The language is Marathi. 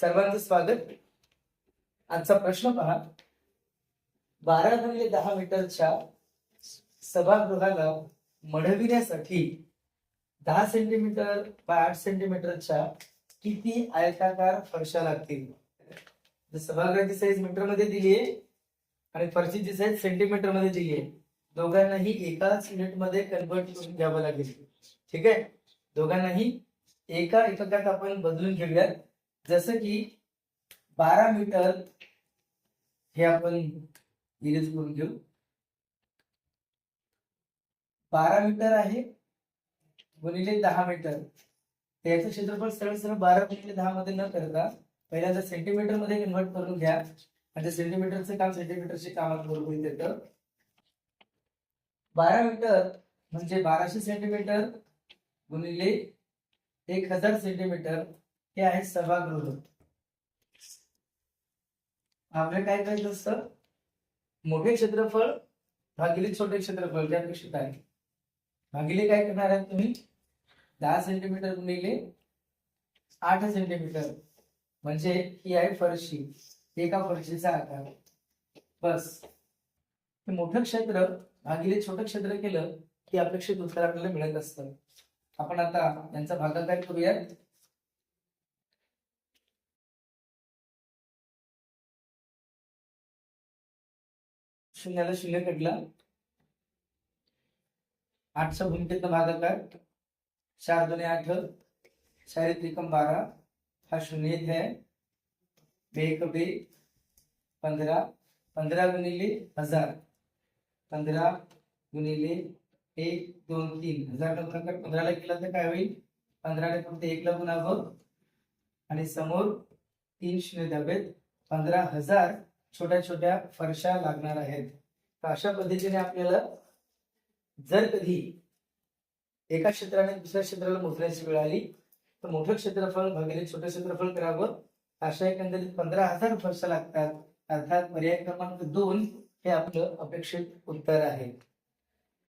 सर्वांचं स्वागत. आजचा प्रश्न पहा. बारा म्हणजे दहा मीटरच्या सभागृहाला मढविण्यासाठी दहा सेंटीमीटर बाय आठ सेंटीमीटरच्या किती आयताकार फरशा लागतील? सभागृहाची साईज मीटरमध्ये दिली आहे आणि फरशीची साईज सेंटीमीटरमध्ये दिली आहे दोघांनाही एकाच युनिटमध्ये कन्वर्ट करून घ्यावं लागेल. ठीक आहे? दोघांनाही एका एककात आपण बदलून घेऊयात. जसं की बारा मीटर हे आपण इरेज करून घेऊ. बारा मीटर आहे गुणिले दहा मीटर. याचं क्षेत्रफळ सरळ सरळ बारा गुणिले दहा मध्ये न करता पहिल्यांदा सेंटीमीटरमध्ये कन्व्हर्ट करून घ्या. म्हणजे सेंटीमीटरचं काम सेंटीमीटरचे कामात बरोबर येतं. बारा मीटर म्हणजे बाराशे सेंटीमीटर गुणिले एक हजार सेंटीमीटर हे आहे सभागृह. आपल्याला काय करायचं असतं मोठे क्षेत्रफळ भागिले छोटे क्षेत्रफळ जे अपेक्षित आहे भागिले काय करणार आहात तुम्ही? दहा सेंटीमीटर गुणिले आठ सेंटीमीटर म्हणजे ही आहे फरशी. एका फरशीचा आकार. बस. हे मोठं क्षेत्र भागिले छोटं क्षेत्र केलं की अपेक्षित उत्तर आपल्याला मिळत असतं. आपण आता यांचा भागाकार करूयात. शून्याला शून्य कटला आठचा भूमिकेतनं भागाकार चार दोन्ही आठ चार त्रिकम बारा हा शून्य इथे आहे. बे एक बे पंधरा पंधरा गुणिले हजार. पंधरा गुणिले एक दोन तीन. हजार भागाकार पंधराला केला तर काय होईल? पंधराला फक्त एकला गुणावं आणि समोर तीन शून्य द्यावेत पंधरा हजार छोट्या छोट्या फरशा लागणार आहेत. तर अशा पद्धतीने आपल्याला जर कधी एका क्षेत्राने दुसऱ्या क्षेत्राला मोजण्याची वेळ आली तर मोठं क्षेत्रफळ भागिले छोटं क्षेत्रफळ करावं. अशा एकंदरीत पंधरा हजार फरशा लागतात. अर्थात पर्याय क्रमांक दोन हे आपलं अपेक्षित उत्तर आहे.